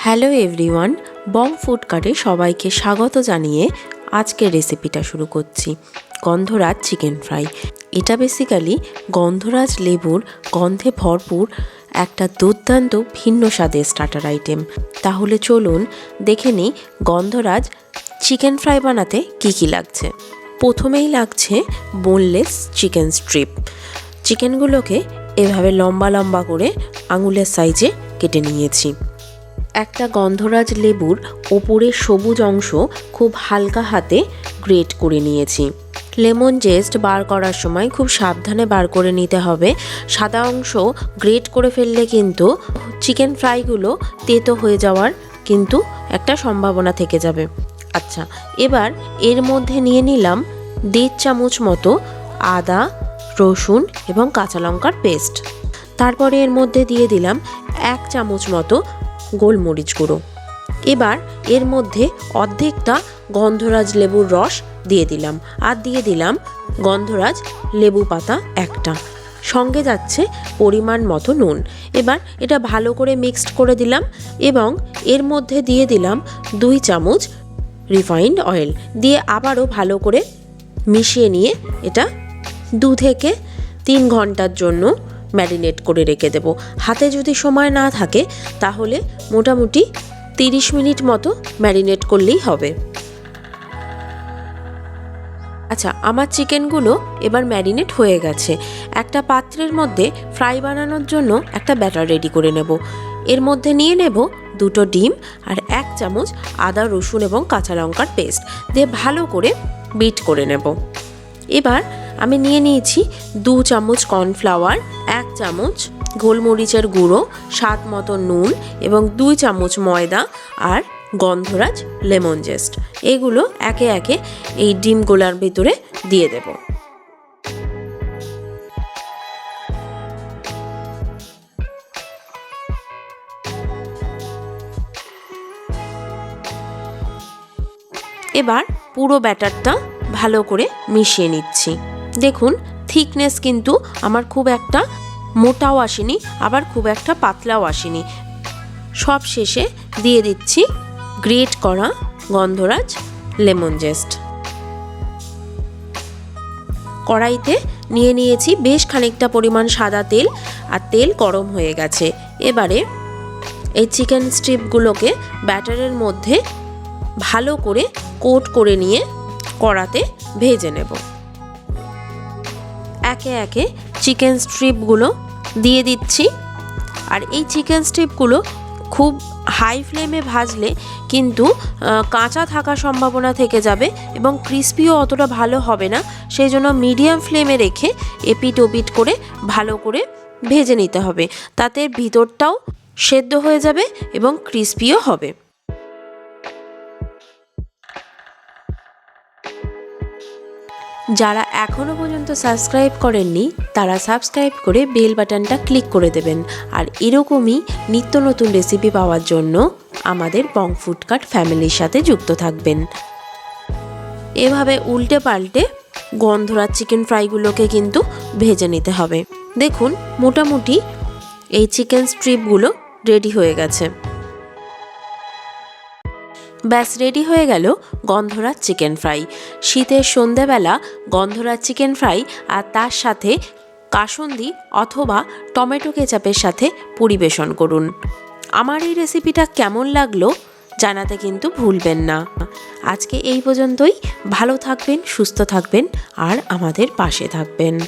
Hello everyone bomb food কার্টে সবাইকে স্বাগত জানিয়ে আজকের রেসিপিটা শুরু করছি। গন্ধরাজ চিকেন ফ্রাই। এটা বেসিক্যালি গন্ধরাজ লেবুর গন্ধে ভরপুর একটা দুর্দান্ত ভিন্ন স্বাদের স্টার্টার আইটেম তাহলে চলুন দেখে নিই গন্ধরাজ চিকেন ফ্রাই বানাতে কী কী লাগছে। প্রথমেই লাগছে বোনলেস চিকেন স্ট্রিপ চিকেনগুলোকে এভাবে লম্বা লম্বা করে আঙুলের সাইজে কেটে নিয়েছি। একটা গন্ধরাজ লেবুর ওপরের সবুজ অংশ খুব হালকা হাতে গ্রেট করে নিয়েছি। লেমন জেস্ট বার করার সময় খুব সাবধানে বার করে নিতে হবে। সাদা অংশ গ্রেট করে ফেললে কিন্তু চিকেন ফ্রাইগুলো তেতো হয়ে যাওয়ার কিন্তু একটা সম্ভাবনা থেকে যাবে। আচ্ছা এবার এর মধ্যে নিয়ে নিলাম দেড় চামচ মতো আদা, রসুন এবং কাঁচা লঙ্কার পেস্ট। তারপরে এর মধ্যে দিয়ে দিলাম এক চামচ মতো গোলমরিচ গুঁড়ো। এবার এর মধ্যে অর্ধেকটা গন্ধরাজ লেবুর রস দিয়ে দিলাম। আর দিয়ে দিলাম গন্ধরাজ লেবু পাতা একটা। সঙ্গে যাচ্ছে পরিমাণ মতো নুন। এবার এটা ভালো করে মিক্সড করে দিলাম এবং এর মধ্যে দিয়ে দিলাম দুই চামচ রিফাইন্ড অয়েল। দিয়ে আবারও ভালো করে মিশিয়ে নিয়ে এটা দু থেকে তিন ঘণ্টার জন্য ম্যারিনেট করে রেখে দেব। হাতে যদি সময় না থাকে, তাহলে মোটামুটি তিরিশ মিনিট মতো ম্যারিনেট করলেই হবে। আচ্ছা আমার চিকেনগুলো এবার ম্যারিনেট হয়ে গেছে। একটা পাত্রের মধ্যে ফ্রাই বানানোর জন্য একটা ব্যাটার রেডি করে নেব। এর মধ্যে নিয়ে নেব দুটো ডিম আর এক চামচ আদা, রসুন এবং কাঁচা লঙ্কার পেস্ট। দিয়ে ভালো করে বিট করে নেব। এবার আমি নিয়ে নিয়েছি দু চামচ কর্নফ্লাওয়ার, এক চামচ গোলমরিচের গুঁড়ো, স্বাদ মতো নুন এবং দুই চামচ ময়দা আর গন্ধরাজ লেমন জেস্ট। এগুলো একে একে এই ডিম গোলার ভিতরে দিয়ে দেব। এবার পুরো ব্যাটারটা ভালো করে মিশিয়ে নিচ্ছি। দেখুন থিকনেস কিন্তু আমার খুব একটা মোটাও আসেনি, আবার খুব একটা পাতলাও আসেনি। সব শেষে দিয়ে দিচ্ছি গ্রেট করা গন্ধরাজ লেমন জেস্ট কড়াইতে নিয়ে নিয়েছি বেশ খানিকটা পরিমাণ সাদা তেল, আর তেল গরম হয়ে গেছে। এবারে এই চিকেন স্ট্রিপগুলোকে ব্যাটারের মধ্যে ভালো করে কোট করে নিয়ে কড়াতে ভেজে নেব। একে একে চিকেন স্ট্রিপগুলো দিয়ে দিচ্ছি। আর এই চিকেন স্ট্রিপগুলো খুব হাই ফ্লেমে ভাজলে কিন্তু কাঁচা থাকার সম্ভাবনা থেকে যাবে এবং ক্রিস্পিও অতটা ভালো হবে না। সেই জন্য মিডিয়াম ফ্লেমে রেখে এপিট ওপিট করে ভালো করে ভেজে নিতে হবে। তাতে ভিতরটাও সেদ্ধ হয়ে যাবে এবং ক্রিস্পিও হবে। যারা এখনও পর্যন্ত সাবস্ক্রাইব করেননি, তারা সাবস্ক্রাইব করে বেল বাটনটা ক্লিক করে দেবেন। আর এরকমই নিত্য নতুন রেসিপি পাওয়ার জন্য আমাদের বং ফুডকার্ট ফ্যামিলির সাথে যুক্ত থাকবেন। এভাবে উল্টে পাল্টে গন্ধরা চিকেন ফ্রাইগুলোকে কিন্তু ভেজে নিতে হবে। দেখুন, মোটামুটি এই চিকেন স্ট্রিপগুলো রেডি হয়ে গেছে। ব্যাস রেডি হয়ে গেল গন্ধরাজ চিকেন ফ্রাই শীতের সন্ধেবেলা গন্ধরাজ চিকেন ফ্রাই আর তার সাথে কাসন্দি অথবা টমেটো কেচাপের সাথে পরিবেশন করুন। আমার এই রেসিপিটা কেমন লাগল জানাতে কিন্তু ভুলবেন না। আজকে এই পর্যন্তই। ভালো থাকবেন, সুস্থ থাকবেন আর আমাদের পাশে থাকবেন।